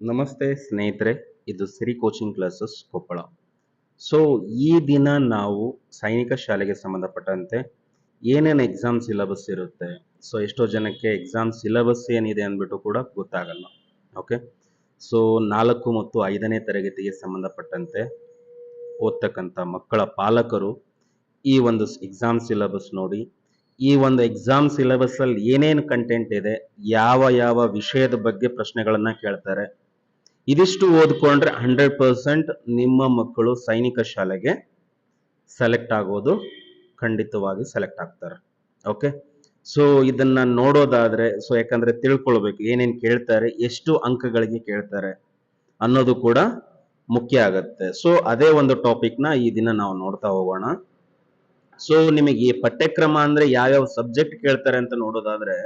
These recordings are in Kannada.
ನಮಸ್ತೆ ಸ್ನೇಹಿತರೆ, ಇದು Siri coaching classes Koppal. So ಈ ದಿನ ನಾವು ಸೈನಿಕ ಶಾಲೆಗೆ ಸಂಬಂಧಪಟ್ಟಂತೆ ಏನೇನು ಎಕ್ಸಾಮ್ ಸಿಲೆಬಸ್ ಇರುತ್ತೆ ಸೊ ಎಷ್ಟೋ ಜನಕ್ಕೆ ಎಕ್ಸಾಮ್ ಸಿಲೆಬಸ್ ಏನಿದೆ ಅಂದ್ಬಿಟ್ಟು ಕೂಡ ಗೊತ್ತಾಗಲ್ಲ ಓಕೆ ಸೊ ನಾಲ್ಕು ಮತ್ತು ಐದನೇ ತರಗತಿಗೆ ಸಂಬಂಧಪಟ್ಟಂತೆ ಓದ್ತಕ್ಕಂಥ ಮಕ್ಕಳ ಪಾಲಕರು ಈ ಒಂದು ಎಕ್ಸಾಮ್ ಸಿಲೆಬಸ್ ನೋಡಿ, ಈ ಒಂದು ಎಕ್ಸಾಮ್ ಸಿಲೆಬಸ್ಸಲ್ಲಿ ಏನೇನು ಕಂಟೆಂಟ್ ಇದೆ, ಯಾವ ಯಾವ ವಿಷಯದ ಬಗ್ಗೆ ಪ್ರಶ್ನೆಗಳನ್ನು ಕೇಳ್ತಾರೆ ಇದಿಷ್ಟು ಓದ್ಕೊಂಡ್ರೆ ಹಂಡ್ರೆಡ್ ಪರ್ಸೆಂಟ್ ನಿಮ್ಮ ಮಕ್ಕಳು ಸೈನಿಕ ಶಾಲೆಗೆ ಸೆಲೆಕ್ಟ್ ಆಗೋದು ಖಂಡಿತವಾಗಿ ಸೆಲೆಕ್ಟ್ ಆಗ್ತಾರೆ. ಓಕೆ ಸೊ ಇದನ್ನ ನೋಡೋದಾದ್ರೆ ಸೊ ಯಾಕಂದ್ರೆ ತಿಳ್ಕೊಳ್ಬೇಕು, ಏನೇನು ಕೇಳ್ತಾರೆ, ಎಷ್ಟು ಅಂಕಗಳಿಗೆ ಕೇಳ್ತಾರೆ ಅನ್ನೋದು ಕೂಡ ಮುಖ್ಯ ಆಗತ್ತೆ. ಸೊ ಅದೇ ಒಂದು ಟಾಪಿಕ್ನ ಈ ದಿನ ನಾವು ನೋಡ್ತಾ ಹೋಗೋಣ. ಸೊ ನಿಮಗೆ ಈ ಪಠ್ಯಕ್ರಮ ಅಂದ್ರೆ ಯಾವ್ಯಾವ ಸಬ್ಜೆಕ್ಟ್ ಕೇಳ್ತಾರೆ ಅಂತ ನೋಡೋದಾದ್ರೆ,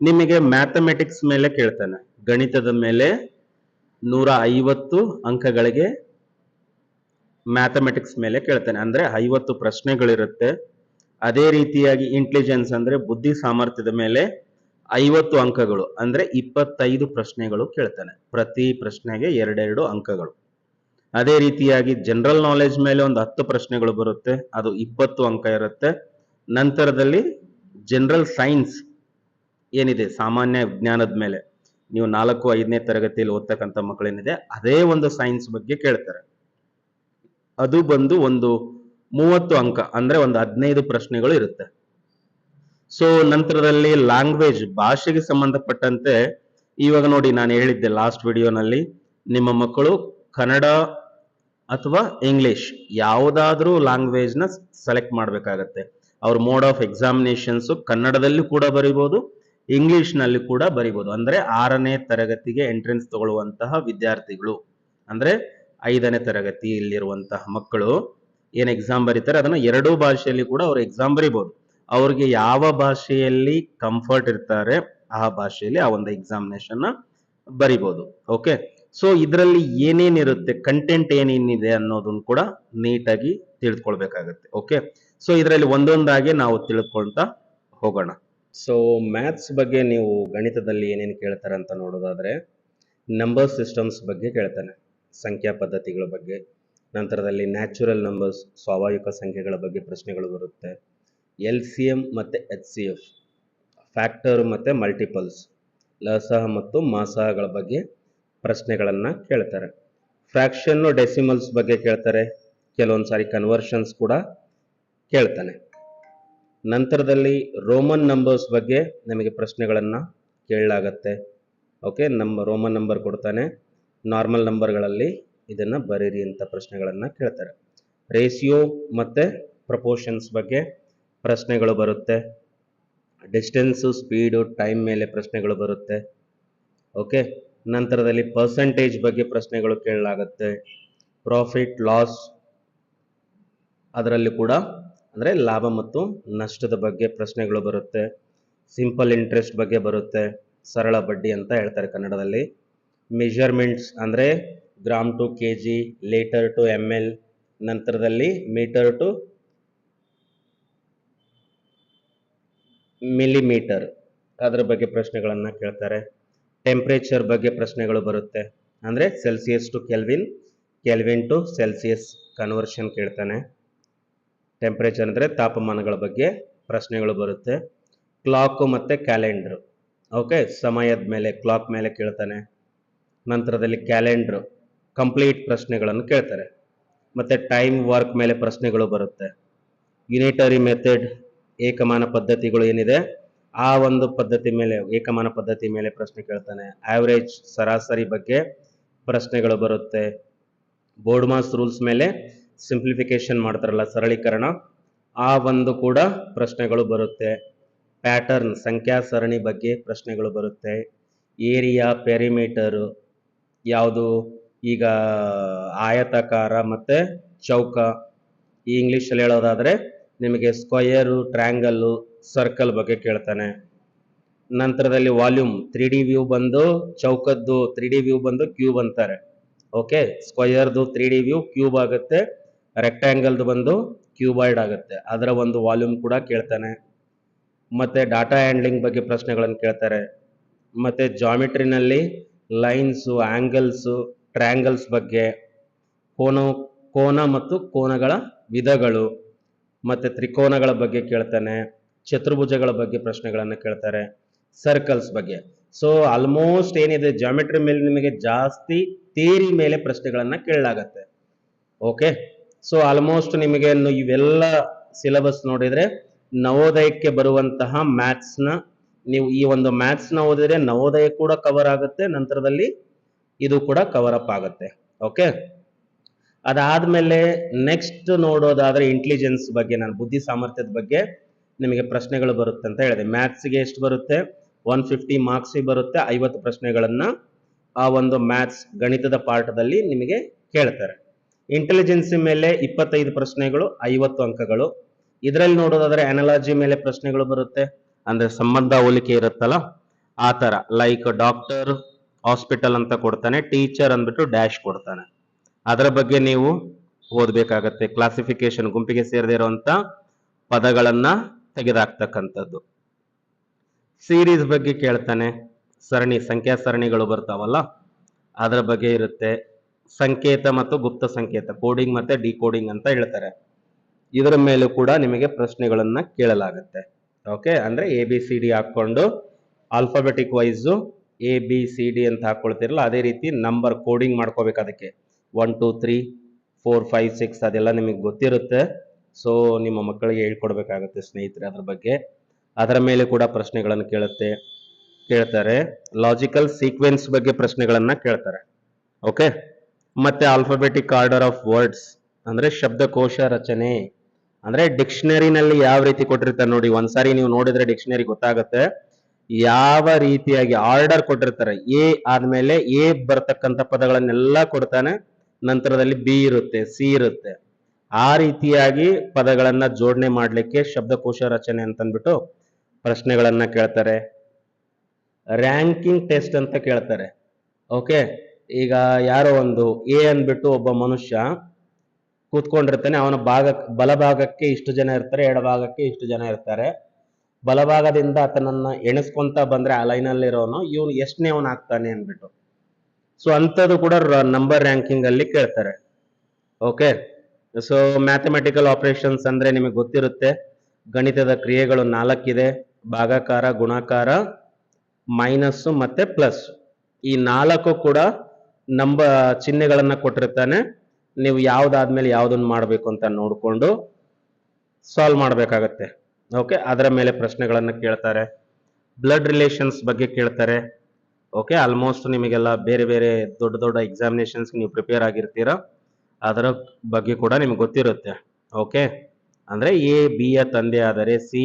ನಿಮಗೆ ಮ್ಯಾಥಮೆಟಿಕ್ಸ್ ಮೇಲೆ ಕೇಳ್ತಾನೆ. ಗಣಿತದ ಮೇಲೆ ನೂರ ಐವತ್ತು ಅಂಕಗಳಿಗೆ ಮ್ಯಾಥಮೆಟಿಕ್ಸ್ ಮೇಲೆ ಕೇಳ್ತಾನೆ. ಅಂದ್ರೆ ಐವತ್ತು ಪ್ರಶ್ನೆಗಳಿರುತ್ತೆ. ಅದೇ ರೀತಿಯಾಗಿ ಇಂಟೆಲಿಜೆನ್ಸ್ ಅಂದ್ರೆ ಬುದ್ಧಿ ಸಾಮರ್ಥ್ಯದ ಮೇಲೆ ಐವತ್ತು ಅಂಕಗಳು, ಅಂದ್ರೆ ಇಪ್ಪತ್ತೈದು ಪ್ರಶ್ನೆಗಳು ಕೇಳ್ತಾನೆ. ಪ್ರತಿ ಪ್ರಶ್ನೆಗೆ ಎರಡೆರಡು ಅಂಕಗಳು. ಅದೇ ರೀತಿಯಾಗಿ ಜನರಲ್ ನಾಲೆಜ್ ಮೇಲೆ ಒಂದು ಹತ್ತು ಪ್ರಶ್ನೆಗಳು ಬರುತ್ತೆ. ಅದು ಇಪ್ಪತ್ತು ಅಂಕ ಇರುತ್ತೆ. ನಂತರದಲ್ಲಿ ಜನರಲ್ ಸೈನ್ಸ್ ಏನಿದೆ? ಸಾಮಾನ್ಯ ವಿಜ್ಞಾನದ ಮೇಲೆ. ನೀವು ನಾಲ್ಕು, ಐದನೇ ತರಗತಿಯಲ್ಲಿ ಓದ್ತಕ್ಕಂಥ ಮಕ್ಕಳೇನಿದೆ, ಅದೇ ಒಂದು ಸೈನ್ಸ್ ಬಗ್ಗೆ ಕೇಳ್ತಾರೆ. ಅದು ಬಂದು ಒಂದು ಮೂವತ್ತು ಅಂಕ, ಅಂದ್ರೆ ಒಂದು ಹದಿನೈದು ಪ್ರಶ್ನೆಗಳು ಇರುತ್ತೆ. ಸೊ ನಂತರದಲ್ಲಿ ಲ್ಯಾಂಗ್ವೇಜ್ ಭಾಷೆಗೆ ಸಂಬಂಧಪಟ್ಟಂತೆ, ಇವಾಗ ನೋಡಿ ನಾನು ಹೇಳಿದ್ದೆ ಲಾಸ್ಟ್ ವಿಡಿಯೋನಲ್ಲಿ ನಿಮ್ಮ ಮಕ್ಕಳು ಕನ್ನಡ ಅಥವಾ ಇಂಗ್ಲಿಷ್ ಯಾವುದಾದ್ರೂ ಲ್ಯಾಂಗ್ವೇಜ್ನ ಸೆಲೆಕ್ಟ್ ಮಾಡಬೇಕಾಗತ್ತೆ. ಅವ್ರ ಮೋಡ್ ಆಫ್ ಎಕ್ಸಾಮಿನೇಷನ್ಸು ಕನ್ನಡದಲ್ಲಿ ಕೂಡ ಬರಿಬೋದು ಇಂಗ್ಲಿಷ್ನಲ್ಲಿ ಕೂಡ ಬರಿಬೋದು. ಅಂದ್ರೆ ಆರನೇ ತರಗತಿಗೆ ಎಂಟ್ರೆನ್ಸ್ ತಗೊಳ್ಳುವಂತಹ ವಿದ್ಯಾರ್ಥಿಗಳು. ಅಂದ್ರೆ ಐದನೇ ತರಗತಿಯಲ್ಲಿರುವಂತಹ ಮಕ್ಕಳು ಏನು ಎಕ್ಸಾಮ್ ಬರೀತಾರೆ? ಅದನ್ನ ಎರಡೂ ಭಾಷೆಯಲ್ಲಿ ಕೂಡ ಅವ್ರು ಎಕ್ಸಾಮ್ ಬರಿಬೋದು. ಅವ್ರಿಗೆ ಯಾವ ಭಾಷೆಯಲ್ಲಿ ಕಂಫರ್ಟ್ ಇರ್ತಾರೆ, ಆ ಭಾಷೆಯಲ್ಲಿ ಆ ಒಂದು ಎಕ್ಸಾಮಿನೇಷನ್ ಬರಿಬೋದು. ಓಕೆ ಸೊ ಇದರಲ್ಲಿ ಏನೇನಿರುತ್ತೆ ಕಂಟೆಂಟ್ ಏನೇನಿದೆ ಅನ್ನೋದನ್ನ ಕೂಡ ನೀಟಾಗಿ ತಿಳ್ಕೊಳ್ಬೇಕಾಗತ್ತೆ. ಓಕೆ ಸೊ ಇದರಲ್ಲಿ ಒಂದೊಂದಾಗಿ ನಾವು ತಿಳ್ಕೊಳ್ತಾ ಹೋಗೋಣ. ಸೊ ಮ್ಯಾಥ್ಸ್ ಬಗ್ಗೆ ನೀವು ಗಣಿತದಲ್ಲಿ ಏನೇನು ಕೇಳ್ತಾರೆ ಅಂತ ನೋಡೋದಾದರೆ ನಂಬರ್ ಸಿಸ್ಟಮ್ಸ್ ಬಗ್ಗೆ ಕೇಳ್ತಾನೆ. ಸಂಖ್ಯಾ ಪದ್ಧತಿಗಳ ಬಗ್ಗೆ, ನಂತರದಲ್ಲಿ ನ್ಯಾಚುರಲ್ ನಂಬರ್ಸ್ ಸ್ವಾಭಾವಿಕ ಸಂಖ್ಯೆಗಳ ಬಗ್ಗೆ ಪ್ರಶ್ನೆಗಳು ಬರುತ್ತೆ. ಎಲ್ ಸಿ ಎಂ ಮತ್ತು ಎಚ್ ಸಿ ಎಫ್ ಫ್ಯಾಕ್ಟರ್ ಮತ್ತು ಮಲ್ಟಿಪಲ್ಸ್ ಲಸಹ ಮತ್ತು ಮಾಸಹಗಳ ಬಗ್ಗೆ ಪ್ರಶ್ನೆಗಳನ್ನು ಕೇಳ್ತಾರೆ. ಫ್ರ್ಯಾಕ್ಷನ್ನು ಡೆಸಿಮಲ್ಸ್ ಬಗ್ಗೆ ಕೇಳ್ತಾರೆ. ಕೆಲವೊಂದು ಸಾರಿ ಕನ್ವರ್ಷನ್ಸ್ ಕೂಡ ಕೇಳ್ತಾನೆ. ನಂತರದಲ್ಲಿ ರೋಮನ್ ನಂಬರ್ಸ್ ಬಗ್ಗೆ ನಮಗೆ ಪ್ರಶ್ನೆಗಳನ್ನು ಕೇಳಲಾಗತ್ತೆ. ಓಕೆ ನಮ್ಮ ರೋಮನ್ ನಂಬರ್ ಕೊಡ್ತಾನೆ. ನಾರ್ಮಲ್ ನಂಬರ್ಗಳಲ್ಲಿ ಇದನ್ನು ಬರೀರಿ ಅಂತ ಪ್ರಶ್ನೆಗಳನ್ನು ಕೇಳ್ತಾರೆ. ರೇಷಿಯೋ ಮತ್ತು ಪ್ರಪೋರ್ಷನ್ಸ್ ಬಗ್ಗೆ ಪ್ರಶ್ನೆಗಳು ಬರುತ್ತೆ. ಡಿಸ್ಟೆನ್ಸು, ಸ್ಪೀಡು, ಟೈಮ್ ಮೇಲೆ ಪ್ರಶ್ನೆಗಳು ಬರುತ್ತೆ. ಓಕೆ, ನಂತರದಲ್ಲಿ ಪರ್ಸಂಟೇಜ್ ಬಗ್ಗೆ ಪ್ರಶ್ನೆಗಳು ಕೇಳಲಾಗತ್ತೆ. ಪ್ರಾಫಿಟ್, ಲಾಸ್, ಅದರಲ್ಲಿ ಕೂಡ ಅಂದರೆ ಲಾಭ ಮತ್ತು ನಷ್ಟದ ಬಗ್ಗೆ ಪ್ರಶ್ನೆಗಳು ಬರುತ್ತೆ ಸಿಂಪಲ್ ಇಂಟ್ರೆಸ್ಟ್ ಬಗ್ಗೆ ಬರುತ್ತೆ, ಸರಳ ಬಡ್ಡಿ ಅಂತ ಹೇಳ್ತಾರೆ ಕನ್ನಡದಲ್ಲಿ. ಮೆಜರ್ಮೆಂಟ್ಸ್ ಅಂದರೆ gram to K G litre to M L ನಂತರದಲ್ಲಿ ಮೀಟರ್ ಟು ಮಿಲಿಮೀಟರ್ ಅದರ ಬಗ್ಗೆ ಪ್ರಶ್ನೆಗಳನ್ನು ಕೇಳ್ತಾರೆ. ಟೆಂಪ್ರೇಚರ್ ಬಗ್ಗೆ ಪ್ರಶ್ನೆಗಳು ಬರುತ್ತೆ, ಅಂದರೆ Celsius to Kelvin Kelvin to Celsius conversion ಕೇಳ್ತಾನೆ. ಟೆಂಪ್ರೇಚರ್ ಅಂದರೆ ತಾಪಮಾನಗಳ ಬಗ್ಗೆ ಪ್ರಶ್ನೆಗಳು ಬರುತ್ತೆ. ಕ್ಲಾಕು ಮತ್ತು ಕ್ಯಾಲೆಂಡ್ರು ಓಕೆ ಸಮಯದ ಮೇಲೆ ಕ್ಲಾಕ್ ಮೇಲೆ ಕೇಳ್ತಾನೆ. ನಂತರದಲ್ಲಿ ಕ್ಯಾಲೆಂಡ್ರು ಕಂಪ್ಲೀಟ್ ಪ್ರಶ್ನೆಗಳನ್ನು ಕೇಳ್ತಾರೆ. ಮತ್ತು ಟೈಮ್ ವರ್ಕ್ ಮೇಲೆ ಪ್ರಶ್ನೆಗಳು ಬರುತ್ತೆ. ಯುನಿಟರಿ ಮೆಥಡ್ ಏಕಮಾನ ಪದ್ಧತಿಗಳು ಏನಿದೆ? ಆ ಒಂದು ಪದ್ಧತಿ ಮೇಲೆ, ಏಕಮಾನ ಪದ್ಧತಿ ಮೇಲೆ ಪ್ರಶ್ನೆ ಕೇಳ್ತಾನೆ. ಆವ್ರೇಜ್ ಸರಾಸರಿ ಬಗ್ಗೆ ಪ್ರಶ್ನೆಗಳು ಬರುತ್ತೆ. ಬೋರ್ಡ್ ಮಾಸ್ ರೂಲ್ಸ್ ಮೇಲೆ ಸಿಂಪ್ಲಿಫಿಕೇಶನ್ ಮಾಡ್ತಾರಲ್ಲ, ಸರಳೀಕರಣ, ಆ ಒಂದು ಕೂಡ ಪ್ರಶ್ನೆಗಳು ಬರುತ್ತೆ. ಪ್ಯಾಟರ್ನ್ ಸಂಖ್ಯಾ ಸರಣಿ ಬಗ್ಗೆ ಪ್ರಶ್ನೆಗಳು ಬರುತ್ತೆ. ಏರಿಯಾ ಪೆರಿಮೀಟರು ಯಾವುದು? ಈಗ ಆಯತಾಕಾರ ಮತ್ತು ಚೌಕ. ಈ ಇಂಗ್ಲೀಷಲ್ಲಿ ಹೇಳೋದಾದರೆ ನಿಮಗೆ ಸ್ಕ್ವಯರು ಟ್ರ್ಯಾಂಗಲ್ಲು ಸರ್ಕಲ್ ಬಗ್ಗೆ ಕೇಳ್ತಾನೆ. ನಂತರದಲ್ಲಿ ವಾಲ್ಯೂಮ್ ತ್ರೀ ಡಿ ವ್ಯೂ ಬಂದು ಚೌಕದ್ದು ತ್ರೀ ಡಿ ವ್ಯೂ ಬಂದು ಕ್ಯೂಬ್ ಅಂತಾರೆ. ಓಕೆ ಸ್ಕ್ವಯರ್ದು ತ್ರೀ ಡಿ ವ್ಯೂ ಕ್ಯೂಬ್ ಆಗುತ್ತೆ. ರೆಕ್ಟ್ಯಾಂಗಲ್ದು ಬಂದು ಕ್ಯೂಬಾಯ್ಡ್ ಆಗುತ್ತೆ. ಅದರ ಒಂದು ವಾಲ್ಯೂಮ್ ಕೂಡ ಕೇಳ್ತಾನೆ. ಮತ್ತು ಡಾಟಾ ಹ್ಯಾಂಡ್ಲಿಂಗ್ ಬಗ್ಗೆ ಪ್ರಶ್ನೆಗಳನ್ನು ಕೇಳ್ತಾರೆ. ಮತ್ತು ಜಾಮಿಟ್ರಿನಲ್ಲಿ ಲೈನ್ಸು ಆ್ಯಂಗಲ್ಸು ಟ್ರ್ಯಾಂಗಲ್ಸ್ ಬಗ್ಗೆ ಕೋನ ಕೋನ ಮತ್ತು ಕೋನಗಳ ವಿಧಗಳು. ಮತ್ತೆ ತ್ರಿಕೋನಗಳ ಬಗ್ಗೆ ಕೇಳ್ತಾನೆ. ಚತುರ್ಭುಜಗಳ ಬಗ್ಗೆ ಪ್ರಶ್ನೆಗಳನ್ನು ಕೇಳ್ತಾರೆ. ಸರ್ಕಲ್ಸ್ ಬಗ್ಗೆ. ಸೊ ಆಲ್ಮೋಸ್ಟ್ ಏನಿದೆ? ಜಾಮೆಟ್ರಿ ಮೇಲೆ ನಿಮಗೆ ಜಾಸ್ತಿ ತೇರಿ ಮೇಲೆ ಪ್ರಶ್ನೆಗಳನ್ನು ಕೇಳಲಾಗತ್ತೆ. ಓಕೆ ಸೊ ಆಲ್ಮೋಸ್ಟ್ ನಿಮಗೆ ಇವೆಲ್ಲ ಸಿಲೆಬಸ್ ನೋಡಿದ್ರೆ ನವೋದಯಕ್ಕೆ ಬರುವಂತಹ ಮ್ಯಾಥ್ಸ್ನ ನೀವು ಈ ಒಂದು ಮ್ಯಾಥ್ಸ್ನ ಓದಿದ್ರೆ ನವೋದಯ ಕೂಡ ಕವರ್ ಆಗುತ್ತೆ, ನಂತರದಲ್ಲಿ ಇದು ಕೂಡ ಕವರ್ ಅಪ್ ಆಗುತ್ತೆ. ಓಕೆ ಅದಾದ್ಮೇಲೆ ನೆಕ್ಸ್ಟ್ ನೋಡೋದಾದ್ರೆ ಇಂಟೆಲಿಜೆನ್ಸ್ ಬಗ್ಗೆ, ನಾನು ಬುದ್ಧಿ ಸಾಮರ್ಥ್ಯದ ಬಗ್ಗೆ ನಿಮಗೆ ಪ್ರಶ್ನೆಗಳು ಬರುತ್ತೆ ಅಂತ ಹೇಳಿದೆ. ಮ್ಯಾಥ್ಸ್ಗೆ ಎಷ್ಟು ಬರುತ್ತೆ? ಒನ್ ಫಿಫ್ಟಿ ಮಾರ್ಕ್ಸಿಗೆ ಬರುತ್ತೆ. ಐವತ್ತು ಪ್ರಶ್ನೆಗಳನ್ನ ಆ ಒಂದು ಮ್ಯಾಥ್ಸ್ ಗಣಿತದ ಪಾಠದಲ್ಲಿ ನಿಮಗೆ ಕೇಳ್ತಾರೆ. ಇಂಟೆಲಿಜೆನ್ಸಿ ಮೇಲೆ ಇಪ್ಪತ್ತೈದು ಪ್ರಶ್ನೆಗಳು, ಐವತ್ತು ಅಂಕಗಳು. ಇದರಲ್ಲಿ ನೋಡೋದಾದ್ರೆ ಅನಾಲಜಿ ಮೇಲೆ ಪ್ರಶ್ನೆಗಳು ಬರುತ್ತೆ. ಅಂದ್ರೆ ಸಂಬಂಧ ಹೋಲಿಕೆ ಇರುತ್ತಲ್ಲ? ಆ ತರ ಲೈಕ್ ಡಾಕ್ಟರ್ ಹಾಸ್ಪಿಟಲ್ ಅಂತ ಕೊಡ್ತಾನೆ ಟೀಚರ್ ಅಂದ್ಬಿಟ್ಟು ಡ್ಯಾಶ್ ಕೊಡ್ತಾನೆ. ಅದರ ಬಗ್ಗೆ ನೀವು ಓದ್ಬೇಕಾಗತ್ತೆ. ಕ್ಲಾಸಿಫಿಕೇಶನ್ ಗುಂಪಿಗೆ ಸೇರದೇ ಇರುವಂತ ಪದಗಳನ್ನ ತೆಗೆದಾಕ್ತಕ್ಕಂಥದ್ದು. ಸೀರೀಸ್ ಬಗ್ಗೆ ಕೇಳ್ತಾನೆ. ಸರಣಿ ಸಂಖ್ಯಾ ಸರಣಿಗಳು ಬರ್ತಾವಲ್ಲ? ಅದರ ಬಗ್ಗೆ ಇರುತ್ತೆ. ಸಂಕೇತ ಮತ್ತು ಗುಪ್ತ ಸಂಕೇತ ಕೋಡಿಂಗ್ ಮತ್ತೆ ಡಿಕೋಡಿಂಗ್ ಅಂತ ಹೇಳ್ತಾರೆ. ಇದರ ಮೇಲೂ ಕೂಡ ನಿಮಗೆ ಪ್ರಶ್ನೆಗಳನ್ನು ಕೇಳಲಾಗುತ್ತೆ. ಓಕೆ ಅಂದ್ರೆ ಎ ಬಿ ಸಿ ಡಿ ಹಾಕೊಂಡು alphabetic wise A B C D ಅಂತ ಹಾಕ್ಕೊಳ್ತಿರಲ್ಲ ಅದೇ ರೀತಿ ನಂಬರ್ ಕೋಡಿಂಗ್ ಮಾಡ್ಕೋಬೇಕು ಅದಕ್ಕೆ. One two three four five six ಅದೆಲ್ಲ ನಿಮಗೆ ಗೊತ್ತಿರುತ್ತೆ. ಸೊ ನಿಮ್ಮ ಮಕ್ಕಳಿಗೆ ಹೇಳ್ಕೊಡ್ಬೇಕಾಗುತ್ತೆ ಸ್ನೇಹಿತರೆ ಅದ್ರ ಬಗ್ಗೆ. ಅದರ ಮೇಲೆ ಕೂಡ ಪ್ರಶ್ನೆಗಳನ್ನು ಕೇಳುತ್ತೆ, ಕೇಳ್ತಾರೆ. ಲಾಜಿಕಲ್ ಸೀಕ್ವೆನ್ಸ್ ಬಗ್ಗೆ ಪ್ರಶ್ನೆಗಳನ್ನು ಕೇಳ್ತಾರೆ. ಓಕೆ ಮತ್ತೆ ಆಲ್ಫಾಬೆಟಿಕ್ ಆರ್ಡರ್ ಆಫ್ ವರ್ಡ್ಸ್ ಅಂದ್ರೆ ಶಬ್ದಕೋಶ ರಚನೆ, ಅಂದ್ರೆ ಡಿಕ್ಷನರಿನಲ್ಲಿ ಯಾವ ರೀತಿ ಕೊಟ್ಟಿರ್ತಾರೆ ನೋಡಿ, ಒಂದ್ಸಾರಿ ನೀವು ನೋಡಿದ್ರೆ ಡಿಕ್ಷನರಿ ಗೊತ್ತಾಗುತ್ತೆ. ಯಾವ ರೀತಿಯಾಗಿ ಆರ್ಡರ್ ಕೊಟ್ಟಿರ್ತಾರೆ, ಎ ಆದ್ಮೇಲೆ ಎ ಬರ್ತಕ್ಕಂಥ ಪದಗಳನ್ನೆಲ್ಲ ಕೊಡ್ತಾನೆ, ನಂತರದಲ್ಲಿ ಬಿ ಇರುತ್ತೆ, ಸಿ ಇರುತ್ತೆ. ಆ ರೀತಿಯಾಗಿ ಪದಗಳನ್ನ ಜೋಡಣೆ ಮಾಡಲಿಕ್ಕೆ ಶಬ್ದಕೋಶ ರಚನೆ ಅಂತಂದ್ಬಿಟ್ಟು ಪ್ರಶ್ನೆಗಳನ್ನ ಕೇಳ್ತಾರೆ. ರ್ಯಾಂಕಿಂಗ್ ಟೆಸ್ಟ್ ಅಂತ ಕೇಳ್ತಾರೆ. ಓಕೆ ಈಗ ಯಾರೋ ಒಂದು ಎ ಅಂದ್ಬಿಟ್ಟು ಒಬ್ಬ ಮನುಷ್ಯ ಕೂತ್ಕೊಂಡಿರ್ತಾನೆ, ಅವನ ಭಾಗ, ಬಲಭಾಗಕ್ಕೆ ಇಷ್ಟು ಜನ ಇರ್ತಾರೆ, ಎಡಭಾಗಕ್ಕೆ ಇಷ್ಟು ಜನ ಇರ್ತಾರೆ. ಬಲಭಾಗದಿಂದ ಆತನನ್ನ ಎಣಿಸ್ಕೊಂತ ಬಂದ್ರೆ ಆ ಲೈನಲ್ಲಿರೋನು, ಇವನು ಎಷ್ಟನೇ ಅವನು ಆಗ್ತಾನೆ ಅಂದ್ಬಿಟ್ಟು ಸೊ ಅಂಥದ್ದು ಕೂಡ ನಂಬರ್ ರ್ಯಾಂಕಿಂಗ್ ಅಲ್ಲಿ ಕೇಳ್ತಾರೆ. ಓಕೆ ಸೊ ಮ್ಯಾಥಮೆಟಿಕಲ್ ಆಪರೇಷನ್ಸ್ ಅಂದ್ರೆ ನಿಮಗೆ ಗೊತ್ತಿರುತ್ತೆ. ಗಣಿತದ ಕ್ರಿಯೆಗಳು ನಾಲ್ಕಿದೆ. ಭಾಗಾಕಾರ, ಗುಣಾಕಾರ ಮೈನಸ್ ಮತ್ತೆ ಪ್ಲಸ್ ಈ ನಾಲ್ಕು ಕೂಡ ನಂಬ ಚಿಹ್ನೆಗಳನ್ನು ಕೊಟ್ಟಿರ್ತಾನೆ. ನೀವು ಯಾವುದಾದ್ಮೇಲೆ ಯಾವುದನ್ನು ಮಾಡಬೇಕು ಅಂತ ನೋಡಿಕೊಂಡು ಸಾಲ್ವ್ ಮಾಡಬೇಕಾಗತ್ತೆ. ಓಕೆ ಅದರ ಮೇಲೆ ಪ್ರಶ್ನೆಗಳನ್ನು ಕೇಳ್ತಾರೆ. ಬ್ಲಡ್ ರಿಲೇಷನ್ಸ್ ಬಗ್ಗೆ ಕೇಳ್ತಾರೆ. ಓಕೆ ಆಲ್ಮೋಸ್ಟ್ ನಿಮಗೆಲ್ಲ ಬೇರೆ ಬೇರೆ ದೊಡ್ಡ ದೊಡ್ಡ ಎಕ್ಸಾಮಿನೇಷನ್ಸ್ ನೀವು ಪ್ರಿಪೇರ್ ಆಗಿರ್ತೀರ. ಅದರ ಬಗ್ಗೆ ಕೂಡ ನಿಮ್ಗೆ ಗೊತ್ತಿರುತ್ತೆ. ಓಕೆ ಅಂದ್ರೆ ಎ ಬಿ ಯ ತಂದೆ ಆದರೆ ಸಿ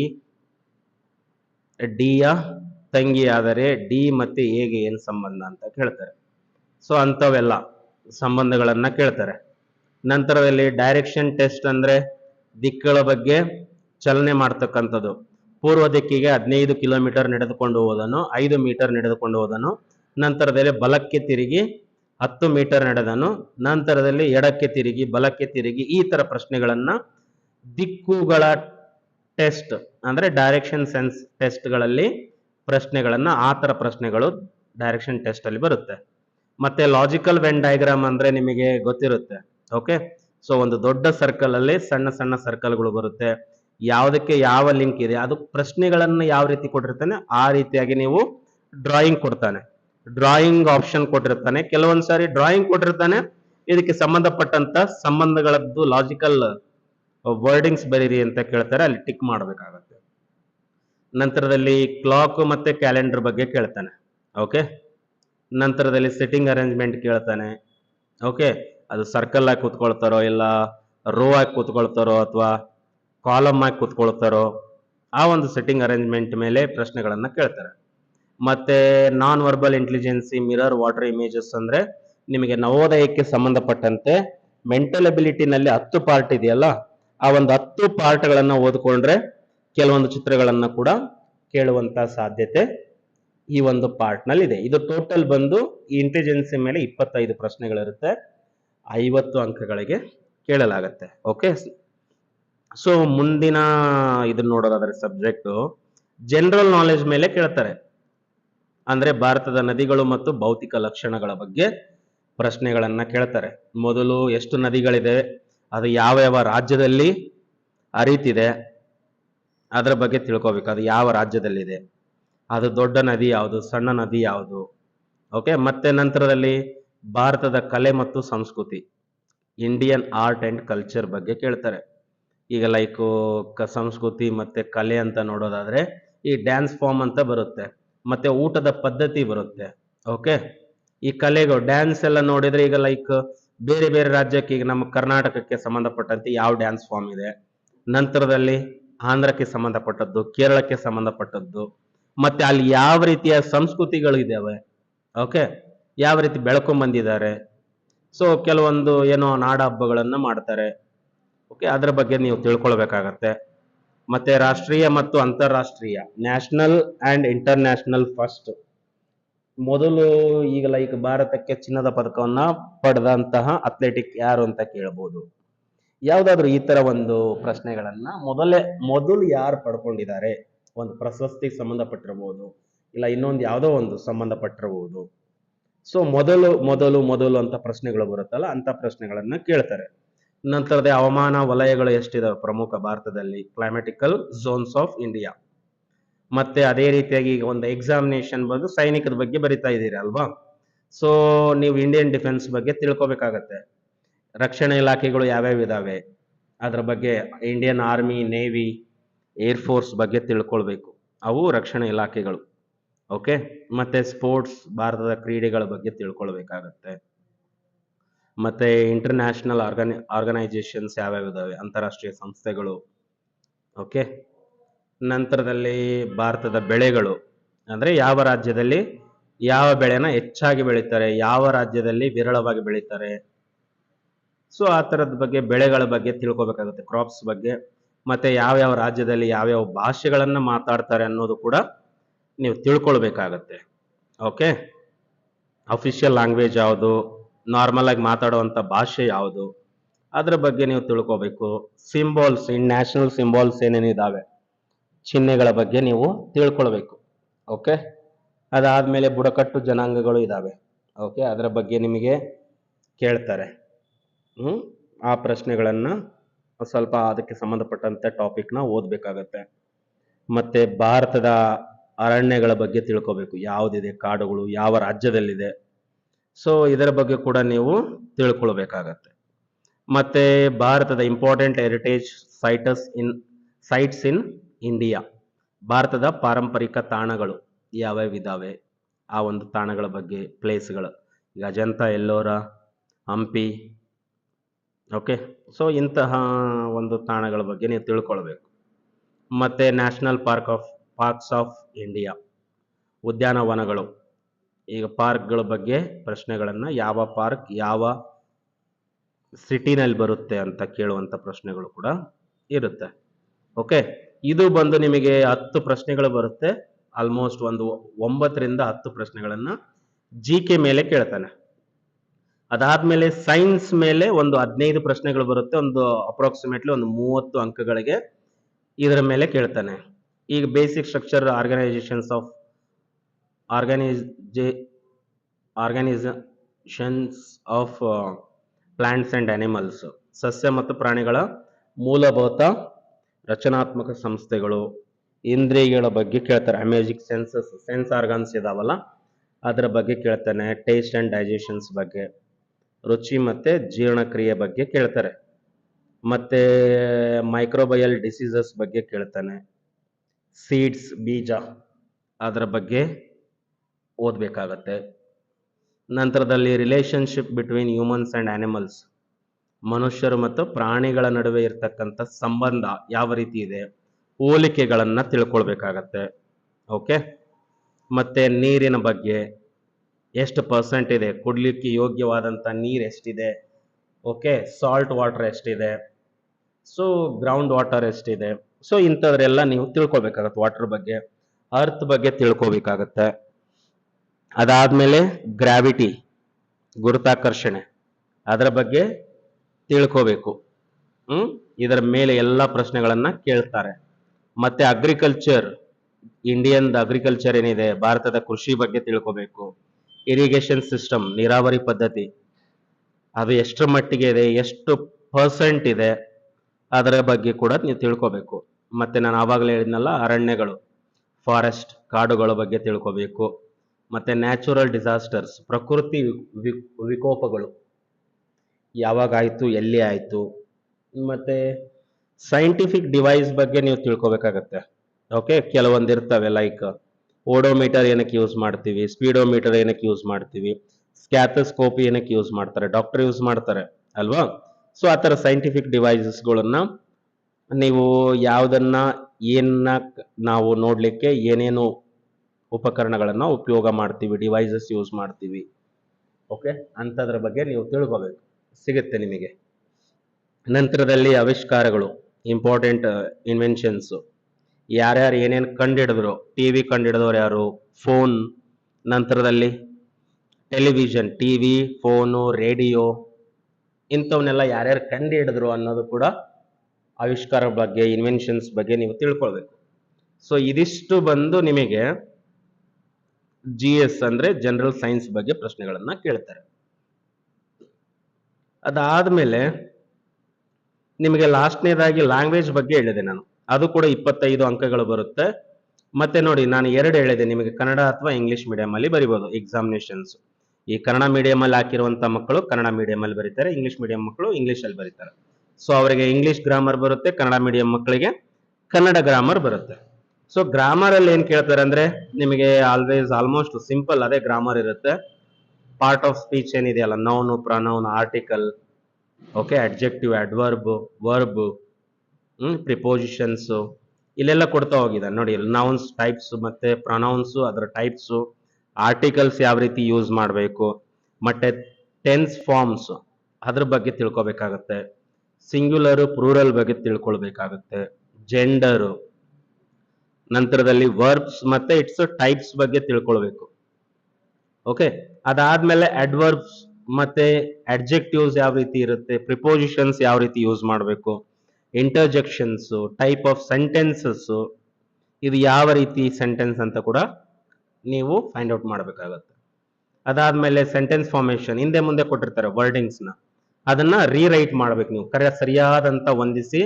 ಡಿ ಯ ತಂಗಿ ಆದರೆ ಡಿ ಮತ್ತೆ ಎಗೆ ಏನು ಸಂಬಂಧ ಅಂತ ಕೇಳ್ತಾರೆ. ಸೊ ಅಂಥವೆಲ್ಲ ಸಂಬಂಧಗಳನ್ನು ಕೇಳ್ತಾರೆ. ನಂತರದಲ್ಲಿ ಡೈರೆಕ್ಷನ್ ಟೆಸ್ಟ್ ಅಂದರೆ ದಿಕ್ಕುಗಳ ಬಗ್ಗೆ ಚಲನೆ ಮಾಡ್ತಕ್ಕಂಥದ್ದು. ಪೂರ್ವ ದಿಕ್ಕಿಗೆ ಹದಿನೈದು ಕಿಲೋಮೀಟರ್ ನಡೆದುಕೊಂಡು ಹೋದನು, ಐದು ಮೀಟರ್ ನಡೆದುಕೊಂಡು ಹೋದನು, ನಂತರದಲ್ಲಿ ಬಲಕ್ಕೆ ತಿರುಗಿ ಹತ್ತು ಮೀಟರ್ ನಡೆದನು, ನಂತರದಲ್ಲಿ ಎಡಕ್ಕೆ ತಿರುಗಿ, ಬಲಕ್ಕೆ ತಿರುಗಿ ಈ ಥರ ಪ್ರಶ್ನೆಗಳನ್ನು ದಿಕ್ಕುಗಳ ಟೆಸ್ಟ್ ಅಂದರೆ ಡೈರೆಕ್ಷನ್ ಸೆನ್ಸ್ ಟೆಸ್ಟ್ಗಳಲ್ಲಿ ಪ್ರಶ್ನೆಗಳನ್ನು ಆ ಥರ ಪ್ರಶ್ನೆಗಳು ಡೈರೆಕ್ಷನ್ ಟೆಸ್ಟಲ್ಲಿ ಬರುತ್ತೆ. ಮತ್ತೆ ಲಾಜಿಕಲ್ ವೆನ್ ಡಯಾಗ್ರಾಮ್ ಅಂದ್ರೆ ನಿಮಗೆ ಗೊತ್ತಿರುತ್ತೆ. ಓಕೆ ಸೊ ಒಂದು ದೊಡ್ಡ ಸರ್ಕಲ್ ಅಲ್ಲಿ ಸಣ್ಣ ಸಣ್ಣ ಸರ್ಕಲ್ಗಳು ಬರುತ್ತೆ. ಯಾವುದಕ್ಕೆ ಯಾವ ಲಿಂಕ್ ಇದೆ? ಅದು ಪ್ರಶ್ನೆಗಳನ್ನು ಯಾವ ರೀತಿ ಕೊಟ್ಟಿರ್ತಾನೆ? ಆ ರೀತಿಯಾಗಿ ನೀವು ಡ್ರಾಯಿಂಗ್ ಕೊಡ್ತಾನೆ. ಡ್ರಾಯಿಂಗ್ ಆಪ್ಷನ್ ಕೊಟ್ಟಿರ್ತಾನೆ. ಕೆಲವೊಂದ್ಸಾರಿ ಡ್ರಾಯಿಂಗ್ ಕೊಟ್ಟಿರ್ತಾನೆ. ಇದಕ್ಕೆ ಸಂಬಂಧಪಟ್ಟಂತ ಸಂಬಂಧಗಳದ್ದು ಲಾಜಿಕಲ್ ವರ್ಡಿಂಗ್ಸ್ ಬರೀರಿ ಅಂತ ಕೇಳ್ತಾರೆ. ಅಲ್ಲಿ ಟಿಕ್ ಮಾಡಬೇಕಾಗತ್ತೆ. ನಂತರದಲ್ಲಿ ಕ್ಲಾಕ್ ಮತ್ತೆ ಕ್ಯಾಲೆಂಡರ್ ಬಗ್ಗೆ ಕೇಳ್ತಾನೆ. ಓಕೆ ನಂತರದಲ್ಲಿ ಸಿಟ್ಟಿಂಗ್ ಅರೇಂಜ್ಮೆಂಟ್ ಕೇಳ್ತಾನೆ. ಓಕೆ ಅದು ಸರ್ಕಲ್ ಆಗಿ ಕೂತ್ಕೊಳ್ತಾರೋ, ಇಲ್ಲ ರೋ ಆಗಿ ಕೂತ್ಕೊಳ್ತಾರೋ ಅಥವಾ ಕಾಲಮ್ ಆಗಿ ಕೂತ್ಕೊಳ್ತಾರೋ, ಆ ಒಂದು ಸೆಟ್ಟಿಂಗ್ ಅರೇಂಜ್ಮೆಂಟ್ ಮೇಲೆ ಪ್ರಶ್ನೆಗಳನ್ನು ಕೇಳ್ತಾರೆ. ಮತ್ತೆ non verbal intelligence mirror water images ಅಂದ್ರೆ ನಿಮಗೆ ನವೋದಯಕ್ಕೆ ಸಂಬಂಧಪಟ್ಟಂತೆ ಮೆಂಟಲ್ ಅಬಿಲಿಟಿನಲ್ಲಿ ಹತ್ತು ಪಾರ್ಟ್ ಇದೆಯಲ್ಲ, ಆ ಒಂದು ಹತ್ತು ಪಾರ್ಟ್ಗಳನ್ನು ಓದ್ಕೊಂಡ್ರೆ ಕೆಲವೊಂದು ಚಿತ್ರಗಳನ್ನು ಕೂಡ ಕೇಳುವಂತ ಸಾಧ್ಯತೆ ಈ ಒಂದು ಪಾರ್ಟ್ನಲ್ಲಿ ಇದೆ ಇದು ಟೋಟಲ್ ಬಂದು ಈ ಇಂಟೆಲಿಜೆನ್ಸಿ ಮೇಲೆ ಇಪ್ಪತ್ತೈದು ಪ್ರಶ್ನೆಗಳಿರುತ್ತೆ. ಐವತ್ತು ಅಂಕಗಳಿಗೆ ಕೇಳಲಾಗತ್ತೆ. ಓಕೆ ಸೊ ಮುಂದಿನ ಇದನ್ನ ನೋಡೋದಾದ್ರೆ ಸಬ್ಜೆಕ್ಟು ಜನರಲ್ ನಾಲೆಜ್ ಮೇಲೆ ಕೇಳ್ತಾರೆ. ಅಂದ್ರೆ ಭಾರತದ ನದಿಗಳು ಮತ್ತು ಭೌತಿಕ ಲಕ್ಷಣಗಳ ಬಗ್ಗೆ ಪ್ರಶ್ನೆಗಳನ್ನ ಕೇಳ್ತಾರೆ. ಮೊದಲು ಎಷ್ಟು ನದಿಗಳಿದೆ, ಅದು ಯಾವ ಯಾವ ರಾಜ್ಯದಲ್ಲಿ ಅರಿತಿದೆ, ಅದರ ಬಗ್ಗೆ ತಿಳ್ಕೊಬೇಕು. ಅದು ಯಾವ ರಾಜ್ಯದಲ್ಲಿದೆ? ಅದು ದೊಡ್ಡ ನದಿ ಯಾವುದು, ಸಣ್ಣ ನದಿ ಯಾವುದು? ಓಕೆ ಮತ್ತೆ ನಂತರದಲ್ಲಿ ಭಾರತದ ಕಲೆ ಮತ್ತು ಸಂಸ್ಕೃತಿ ಇಂಡಿಯನ್ ಆರ್ಟ್ ಅಂಡ್ ಕಲ್ಚರ್ ಬಗ್ಗೆ ಕೇಳ್ತಾರೆ. ಈಗ ಲೈಕ್ ಸಂಸ್ಕೃತಿ ಮತ್ತೆ ಕಲೆ ಅಂತ ನೋಡೋದಾದ್ರೆ ಈ ಡ್ಯಾನ್ಸ್ ಫಾರ್ಮ್ ಅಂತ ಬರುತ್ತೆ, ಮತ್ತೆ ಊಟದ ಪದ್ಧತಿ ಬರುತ್ತೆ ಓಕೆ ಈ ಕಲೆಗಳು ಡ್ಯಾನ್ಸ್ ಎಲ್ಲ ನೋಡಿದ್ರೆ ಈಗ ಲೈಕ್ ಬೇರೆ ಬೇರೆ ರಾಜ್ಯಕ್ಕೆ, ಈಗ ನಮ್ಮ ಕರ್ನಾಟಕಕ್ಕೆ ಸಂಬಂಧಪಟ್ಟಂತೆ ಯಾವ ಡ್ಯಾನ್ಸ್ ಫಾರ್ಮ್ ಇದೆ? ನಂತರದಲ್ಲಿ ಆಂಧ್ರಕ್ಕೆ ಸಂಬಂಧಪಟ್ಟದ್ದು, ಕೇರಳಕ್ಕೆ ಸಂಬಂಧಪಟ್ಟದ್ದು ಮತ್ತೆ ಅಲ್ಲಿ ಯಾವ ರೀತಿಯ ಸಂಸ್ಕೃತಿಗಳು ಓಕೆ ಯಾವ ರೀತಿ ಬೆಳ್ಕೊಂಬಂದಿದ್ದಾರೆ ಸೊ ಕೆಲವೊಂದು ಏನೋ ನಾಡ ಹಬ್ಬಗಳನ್ನ ಮಾಡ್ತಾರೆ. ಓಕೆ ಅದರ ಬಗ್ಗೆ ನೀವು ತಿಳ್ಕೊಳ್ಬೇಕಾಗತ್ತೆ. ಮತ್ತೆ ರಾಷ್ಟ್ರೀಯ ಮತ್ತು ಅಂತಾರಾಷ್ಟ್ರೀಯ ನ್ಯಾಷನಲ್ ಅಂಡ್ ಇಂಟರ್ನ್ಯಾಷನಲ್ ಫಸ್ಟ್ ಮೊದಲು ಈಗ ಲೈಕ್ ಭಾರತಕ್ಕೆ ಚಿನ್ನದ ಪದಕವನ್ನ ಪಡೆದಂತಹ ಅಥ್ಲೆಟಿಕ್ ಯಾರು ಅಂತ ಕೇಳಬಹುದು ಯಾವ್ದಾದ್ರು ಈ ಥರ ಒಂದು ಪ್ರಶ್ನೆಗಳನ್ನು ಮೊದಲೇ, ಮೊದಲು ಯಾರು ಪಡ್ಕೊಂಡಿದ್ದಾರೆ? ಒಂದು ಪ್ರಶಸ್ತಿಗೆ ಸಂಬಂಧಪಟ್ಟಿರ್ಬೋದು ಇಲ್ಲ ಇನ್ನೊಂದು ಯಾವುದೋ ಒಂದು ಸಂಬಂಧಪಟ್ಟಿರ್ಬೋದು ಸೊ ಮೊದಲು ಮೊದಲು ಮೊದಲು ಅಂತ ಪ್ರಶ್ನೆಗಳು ಬರುತ್ತಲ್ಲ ಅಂತ ಪ್ರಶ್ನೆಗಳನ್ನು ಕೇಳ್ತಾರೆ. ನಂತರದ ಹವಾಮಾನ ವಲಯಗಳು ಎಷ್ಟಿದಾವೆ ಪ್ರಮುಖ ಭಾರತದಲ್ಲಿ? ಕ್ಲೈಮೆಟಿಕಲ್ ಝೋನ್ಸ್ ಆಫ್ ಇಂಡಿಯಾ ಮತ್ತೆ ಅದೇ ರೀತಿಯಾಗಿ ಈಗ ಒಂದು ಎಕ್ಸಾಮಿನೇಷನ್ ಬಂದು ಸೈನಿಕರ ಬಗ್ಗೆ ಬರಿತಾ ಇದ್ದೀರಿ ಅಲ್ವಾ? ಸೊ ನೀವು ಇಂಡಿಯನ್ ಡಿಫೆನ್ಸ್ ಬಗ್ಗೆ ತಿಳ್ಕೊಬೇಕಾಗತ್ತೆ. ರಕ್ಷಣಾ ಇಲಾಖೆಗಳು ಯಾವ್ಯಾವ ಇದಾವೆ? ಅದ್ರ ಬಗ್ಗೆ Indian army navy air force ಬಗ್ಗೆ ತಿಳ್ಕೊಳ್ಬೇಕು. ಅವು ರಕ್ಷಣಾ ಇಲಾಖೆಗಳು. ಓಕೆ ಮತ್ತೆ ಸ್ಪೋರ್ಟ್ಸ್ ಭಾರತದ ಕ್ರೀಡೆಗಳ ಬಗ್ಗೆ ತಿಳ್ಕೊಳ್ಬೇಕಾಗತ್ತೆ. ಮತ್ತೆ ಇಂಟರ್ನ್ಯಾಷನಲ್ ಆರ್ಗನೈ ಆರ್ಗನೈಜೇಷನ್ಸ್ ಯಾವ್ಯಾವ ಇದಾವೆ? ಅಂತಾರಾಷ್ಟ್ರೀಯ ಸಂಸ್ಥೆಗಳು. ಓಕೆ ನಂತರದಲ್ಲಿ ಭಾರತದ ಬೆಳೆಗಳು. ಅಂದ್ರೆ ಯಾವ ರಾಜ್ಯದಲ್ಲಿ ಯಾವ ಬೆಳೆನ ಹೆಚ್ಚಾಗಿ ಬೆಳೀತಾರೆ? ಯಾವ ರಾಜ್ಯದಲ್ಲಿ ವಿರಳವಾಗಿ ಬೆಳೀತಾರೆ? ಸೊ ಆ ಥರದ ಬಗ್ಗೆ, ಬೆಳೆಗಳ ಬಗ್ಗೆ ತಿಳ್ಕೊಬೇಕಾಗುತ್ತೆ ಕ್ರಾಪ್ಸ್ ಬಗ್ಗೆ. ಮತ್ತೆ ಯಾವ್ಯಾವ ರಾಜ್ಯದಲ್ಲಿ ಯಾವ್ಯಾವ ಭಾಷೆಗಳನ್ನು ಮಾತಾಡ್ತಾರೆ ಅನ್ನೋದು ಕೂಡ ನೀವು ತಿಳ್ಕೊಳ್ಬೇಕಾಗತ್ತೆ. ಓಕೆ ಅಫಿಷಿಯಲ್ ಲ್ಯಾಂಗ್ವೇಜ್ ಯಾವುದು? ನಾರ್ಮಲ್ ಆಗಿ ಮಾತಾಡುವಂಥ ಭಾಷೆ ಯಾವುದು? ಅದ್ರ ಬಗ್ಗೆ ನೀವು ತಿಳ್ಕೊಬೇಕು. ಸಿಂಬಾಲ್ಸ್ ಇನ್ ನ್ಯಾಷನಲ್ ಸಿಂಬಾಲ್ಸ್ ಏನೇನಿದಾವೆ ಚಿಹ್ನೆಗಳ ಬಗ್ಗೆ ನೀವು ತಿಳ್ಕೊಳ್ಬೇಕು. ಓಕೆ ಅದಾದಮೇಲೆ ಬುಡಕಟ್ಟು ಜನಾಂಗಗಳು ಇದಾವೆ. ಓಕೆ ಅದರ ಬಗ್ಗೆ ನಿಮಗೆ ಕೇಳ್ತಾರೆ. ಆ ಪ್ರಶ್ನೆಗಳನ್ನ ಸ್ವಲ್ಪ ಅದಕ್ಕೆ ಸಂಬಂಧಪಟ್ಟಂತೆ ಟಾಪಿಕ್ನ ಓದಬೇಕಾಗತ್ತೆ. ಮತ್ತೆ ಭಾರತದ ಅರಣ್ಯಗಳ ಬಗ್ಗೆ ತಿಳ್ಕೋಬೇಕು. ಯಾವುದಿದೆ ಕಾಡುಗಳು, ಯಾವ ರಾಜ್ಯದಲ್ಲಿದೆ. ಸೊ ಇದರ ಬಗ್ಗೆ ಕೂಡ ನೀವು ತಿಳ್ಕೊಳ್ಬೇಕಾಗತ್ತೆ. ಮತ್ತೆ ಭಾರತದ important heritage sites in sites in India ಭಾರತದ ಪಾರಂಪರಿಕ ತಾಣಗಳು ಯಾವ್ಯಾವ ಇದಾವೆ? ಆ ಒಂದು ತಾಣಗಳ ಬಗ್ಗೆ ಪ್ಲೇಸ್ಗಳು ಈಗ ಅಜಂತ, ಎಲ್ಲೋರ, ಹಂಪಿ ಓಕೆ ಸೊ ಇಂತಹ ಒಂದು ತಾಣಗಳ ಬಗ್ಗೆ ನೀವು ತಿಳ್ಕೊಳ್ಬೇಕು. ಮತ್ತೆ national park of parks of India ಉದ್ಯಾನವನಗಳು. ಈಗ ಪಾರ್ಕ್ಗಳ ಬಗ್ಗೆ ಪ್ರಶ್ನೆಗಳನ್ನು ಯಾವ ಪಾರ್ಕ್, ಯಾವ ಸಿಟಿನಲ್ಲಿ ಬರುತ್ತೆ ಅಂತ ಕೇಳುವಂತ ಪ್ರಶ್ನೆಗಳು ಕೂಡ ಇರುತ್ತೆ. ಓಕೆ ಇದು ಬಂದು ನಿಮಗೆ ಹತ್ತು ಪ್ರಶ್ನೆಗಳು ಬರುತ್ತೆ. ಆಲ್ಮೋಸ್ಟ್ ಒಂದು ಒಂಬತ್ತರಿಂದ ಹತ್ತು ಪ್ರಶ್ನೆಗಳನ್ನು ಜಿ ಕೆ ಮೇಲೆ ಕೇಳ್ತಾನೆ. ಅದಾದ್ಮೇಲೆ ಸೈನ್ಸ್ ಮೇಲೆ ಒಂದು ಹದಿನೈದು ಪ್ರಶ್ನೆಗಳು ಬರುತ್ತೆ, ಒಂದು ಅಪ್ರಾಕ್ಸಿಮೇಟ್ಲಿ ಒಂದು ಮೂವತ್ತು ಅಂಕಗಳಿಗೆ ಇದರ ಮೇಲೆ ಕೇಳ್ತಾನೆ. ಈಗ basic structure organisations of organise organisations of plants and animals ಸಸ್ಯ ಮತ್ತು ಪ್ರಾಣಿಗಳ ಮೂಲಭೂತ ರಚನಾತ್ಮಕ ಸಂಸ್ಥೆಗಳು, ಇಂದ್ರಿಯಗಳ ಬಗ್ಗೆ ಕೇಳ್ತಾರೆ. ಅಮ್ಯೂಸಿಕ್ ಸೆನ್ಸಸ್ ಸೆನ್ಸ್ ಆರ್ಗನ್ಸ್ ಇದಾವಲ್ಲ, ಅದರ ಬಗ್ಗೆ ಕೇಳ್ತಾನೆ. ಟೇಸ್ಟ್ ಅಂಡ್ ಡೈಜೆಷನ್ಸ್ ಬಗ್ಗೆ. ರುಚಿ ಮತ್ತೆ ಜೀರ್ಣಕ್ರಿಯೆ ಬಗ್ಗೆ ಕೇಳ್ತಾರೆ. ಮತ್ತೆ ಮೈಕ್ರೋಬಯಲ್ ಡಿಸೀಸಸ್ ಬಗ್ಗೆ ಕೇಳ್ತಾನೆ. ಸೀಡ್ಸ್ ಬೀಜ ಅದರ ಬಗ್ಗೆ ಓದಬೇಕಾಗತ್ತೆ. ನಂತರದಲ್ಲಿ relationship between humans and animals ಮನುಷ್ಯರು ಮತ್ತು ಪ್ರಾಣಿಗಳ ನಡುವೆ ಇರ್ತಕ್ಕಂಥ ಸಂಬಂಧ ಯಾವ ರೀತಿ ಇದೆ? ಹೋಲಿಕೆಗಳನ್ನು ತಿಳ್ಕೊಳ್ಬೇಕಾಗತ್ತೆ. ಓಕೆ ಮತ್ತೆ ನೀರಿನ ಬಗ್ಗೆ ಎಷ್ಟು ಪರ್ಸೆಂಟ್ ಇದೆ? ಕುಡಲಿಕ್ಕೆ ಯೋಗ್ಯವಾದಂಥ ನೀರು ಎಷ್ಟಿದೆ? ಓಕೆ ಸಾಲ್ಟ್ ವಾಟರ್ ಎಷ್ಟಿದೆ? ಸೊ ಗ್ರೌಂಡ್ ವಾಟರ್ ಎಷ್ಟಿದೆ? ಸೊ ಇಂಥದ್ರೆಲ್ಲ ನೀವು ತಿಳ್ಕೊಬೇಕಾಗತ್ತೆ ವಾಟರ್ ಬಗ್ಗೆ. ಅರ್ತ್ ಬಗ್ಗೆ ತಿಳ್ಕೊಬೇಕಾಗತ್ತೆ. ಅದಾದಮೇಲೆ ಗ್ರಾವಿಟಿ ಗುರುತಾಕರ್ಷಣೆ ಅದರ ಬಗ್ಗೆ ತಿಳ್ಕೋಬೇಕು. ಹ್ಮ್? ಇದರ ಮೇಲೆ ಎಲ್ಲ ಪ್ರಶ್ನೆಗಳನ್ನ ಕೇಳ್ತಾರೆ. ಮತ್ತೆ ಅಗ್ರಿಕಲ್ಚರ್ ಇಂಡಿಯನ್ ಅಗ್ರಿಕಲ್ಚರ್ ಏನಿದೆ? ಭಾರತದ ಕೃಷಿ ಬಗ್ಗೆ ತಿಳ್ಕೋಬೇಕು. ಇರಿಗೇಷನ್ ಸಿಸ್ಟಮ್ ನೀರಾವರಿ ಪದ್ಧತಿ. ಅದು ಎಷ್ಟರ ಮಟ್ಟಿಗೆ ಇದೆ, ಎಷ್ಟು ಪರ್ಸೆಂಟ್ ಇದೆ, ಅದರ ಬಗ್ಗೆ ಕೂಡ ನೀವು ತಿಳ್ಕೋಬೇಕು. ಮತ್ತೆ ನಾನು ಆವಾಗಲೇ ಹೇಳಿದ್ನಲ್ಲ, ಅರಣ್ಯಗಳು ಫಾರೆಸ್ಟ್ ಕಾಡುಗಳ ಬಗ್ಗೆ ತಿಳ್ಕೋಬೇಕು. ಮತ್ತೆ ನ್ಯಾಚುರಲ್ ಡಿಸಾಸ್ಟರ್ಸ್ ಪ್ರಕೃತಿ ವಿಕೋಪಗಳು. ಯಾವಾಗಾಯಿತು ಎಲ್ಲಿ ಆಯಿತು. ಮತ್ತೆ ಸೈಂಟಿಫಿಕ್ ಡಿವೈಸ್ ಬಗ್ಗೆ ನೀವು ತಿಳ್ಕೊಬೇಕಾಗತ್ತೆ. ಓಕೆ ಕೆಲವೊಂದು ಇರ್ತವೆ ಲೈಕ್ ಓಡೋಮೀಟರ್ ಏನಕ್ಕೆ ಯೂಸ್ ಮಾಡ್ತೀವಿ, ಸ್ಪೀಡೋಮೀಟರ್ ಏನಕ್ಕೆ ಯೂಸ್ ಮಾಡ್ತೀವಿ, ಸ್ಕ್ಯಾಥೋಸ್ಕೋಪಿ ಏನಕ್ಕೆ ಯೂಸ್ ಮಾಡ್ತಾರೆ ಡಾಕ್ಟರ್ ಯೂಸ್ ಮಾಡ್ತಾರೆ, ಅಲ್ವಾ? ಸೊ ಆ ಥರ ಸೈಂಟಿಫಿಕ್ ಡಿವೈಸಸ್ಗಳನ್ನು ನೀವು ಯಾವುದನ್ನ ಏನ ನಾವು ನೋಡಲಿಕ್ಕೆ ಏನೇನು ಉಪಕರಣಗಳನ್ನು ಉಪಯೋಗ ಮಾಡ್ತೀವಿ ಡಿವೈಸಸ್ ಯೂಸ್ ಮಾಡ್ತೀವಿ ಓಕೆ ಅಂಥದ್ರ ಬಗ್ಗೆ ನೀವು ತಿಳ್ಕೋಬೇಕು, ಸಿಗುತ್ತೆ ನಿಮಗೆ. ನಂತರದಲ್ಲಿ ಆವಿಷ್ಕಾರಗಳು ಇಂಪಾರ್ಟೆಂಟ್ ಇನ್ವೆನ್ಷನ್ಸ್ ಯಾರ್ಯಾರು ಏನೇನು ಕಂಡಿಡಿದ್ರು, ಟಿ ವಿ ಹಿಡಿದವರು ಯಾರು? ಫೋನ್. ನಂತರದಲ್ಲಿ television, T V, phone, radio ಇಂಥವನ್ನೆಲ್ಲ ಯಾರ್ಯಾರು ಕಂಡು ಹಿಡಿದ್ರು ಅನ್ನೋದು ಕೂಡ ಆವಿಷ್ಕಾರ ಬಗ್ಗೆ ಇನ್ವೆನ್ಷನ್ಸ್ ಬಗ್ಗೆ ನೀವು ತಿಳ್ಕೊಳ್ಬೇಕು. ಸೊ ಇದಿಷ್ಟು ಬಂದು ನಿಮಗೆ ಜಿ ಎಸ್ ಅಂದ್ರೆ ಜನರಲ್ ಸೈನ್ಸ್ ಬಗ್ಗೆ ಪ್ರಶ್ನೆಗಳನ್ನು ಕೇಳ್ತಾರೆ. ಅದಾದ್ಮೇಲೆ ನಿಮಗೆ ಲಾಸ್ಟ್ನೇದಾಗಿ ಲ್ಯಾಂಗ್ವೇಜ್ ಬಗ್ಗೆ ಹೇಳಿದೆ ನಾನು. ಅದು ಕೂಡ ಇಪ್ಪತ್ತೈದು ಅಂಕಗಳು ಬರುತ್ತೆ. ಮತ್ತೆ ನೋಡಿ, ನಾನು ಎರಡು ಹೇಳಿದೆ, ನಿಮಗೆ ಕನ್ನಡ ಅಥವಾ ಇಂಗ್ಲಿಷ್ ಮೀಡಿಯಂ ಅಲ್ಲಿ ಬರಿಬೋದು ಎಕ್ಸಾಮಿನೇಷನ್ಸ್ ಈ ಕನ್ನಡ ಮೀಡಿಯಂ ಅಲ್ಲಿ ಹಾಕಿರುವಂತ ಮಕ್ಕಳು ಕನ್ನಡ ಮೀಡಿಯಂ ಅಲ್ಲಿ ಬರೀತಾರೆ ಇಂಗ್ಲಿಷ್ ಮೀಡಿಯಂ ಮಕ್ಕಳು ಇಂಗ್ಲಿಷ್ ಅಲ್ಲಿ ಬರೀತಾರೆ. ಸೊ ಅವರಿಗೆ ಇಂಗ್ಲಿಷ್ ಗ್ರಾಮರ್ ಬರುತ್ತೆ, ಕನ್ನಡ ಮೀಡಿಯಂ ಮಕ್ಕಳಿಗೆ ಕನ್ನಡ ಗ್ರಾಮರ್ ಬರುತ್ತೆ. ಸೊ ಗ್ರಾಮರ್ ಅಲ್ಲಿ ಏನ್ ಕೇಳ್ತಾರೆ ಅಂದ್ರೆ, ನಿಮಗೆ ಆಲ್ವೇಸ್ ಆಲ್ಮೋಸ್ಟ್ ಸಿಂಪಲ್ ಅದೇ ಗ್ರಾಮರ್ ಇರುತ್ತೆ. ಪಾರ್ಟ್ ಆಫ್ ಸ್ಪೀಚ್ ಏನಿದೆಯಲ್ಲ noun pronoun article okay adjective adverb verb hmm prepositions ಇಲ್ಲೆಲ್ಲ ಕೊಡ್ತಾ ಹೋಗಿದ್ದಾನೆ. ನೋಡಿ ನೌನ್ಸ್ ಟೈಪ್ಸು ಮತ್ತೆ ಪ್ರೊನೌನ್ಸ್ ಅದರ ಟೈಪ್ಸು ಆರ್ಟಿಕಲ್ಸ್ ಯಾವ ರೀತಿ ಯೂಸ್ ಮಾಡಬೇಕು, ಮತ್ತೆ ಟೆನ್ಸ್ ಫಾರ್ಮ್ಸ್ ಅದ್ರ ಬಗ್ಗೆ ತಿಳ್ಕೊಬೇಕಾಗತ್ತೆ. ಸಿಂಗ್ಯುಲರು ಪ್ರೂರಲ್ ಬಗ್ಗೆ ತಿಳ್ಕೊಳ್ಬೇಕಾಗತ್ತೆ. ಜೆಂಡರು ನಂತರದಲ್ಲಿ ವರ್ಬ್ಸ್ ಮತ್ತೆ ಇಟ್ಸ್ ಟೈಪ್ಸ್ ಬಗ್ಗೆ ತಿಳ್ಕೊಳ್ಬೇಕು. ಓಕೆ ಅದಾದ್ಮೇಲೆ ಅಡ್ವರ್ಬ್ಸ್ ಮತ್ತೆ ಅಡ್ಜೆಕ್ಟಿವ್ಸ್ ಯಾವ ರೀತಿ ಇರುತ್ತೆ ಪ್ರಿಪೋಸಿಷನ್ಸ್ ಯಾವ ರೀತಿ ಯೂಸ್ ಮಾಡಬೇಕು ಇಂಟರ್ಜೆಕ್ಷನ್ಸ್ ಟೈಪ್ ಆಫ್ ಸೆಂಟೆನ್ಸಸ್ಸು ಇದು ಯಾವ ರೀತಿ ಸೆಂಟೆನ್ಸ್ ಅಂತ ಕೂಡ ನೀವು ಫೈಂಡ್ ಔಟ್ ಮಾಡಬೇಕಾಗತ್ತೆ. ಅದಾದ್ಮೇಲೆ ಸೆಂಟೆನ್ಸ್ ಫಾರ್ಮೇಷನ್ ಹಿಂದೆ ಮುಂದೆ ಕೊಟ್ಟಿರ್ತಾರೆ ವರ್ಡಿಂಗ್ಸ್ ಅದನ್ನು ರೀರೈಟ್ ಮಾಡ್ಬೇಕು ನೀವು. ಕರೆ ಸರಿಯಾದಂತ ಹೊಂದಿಸಿ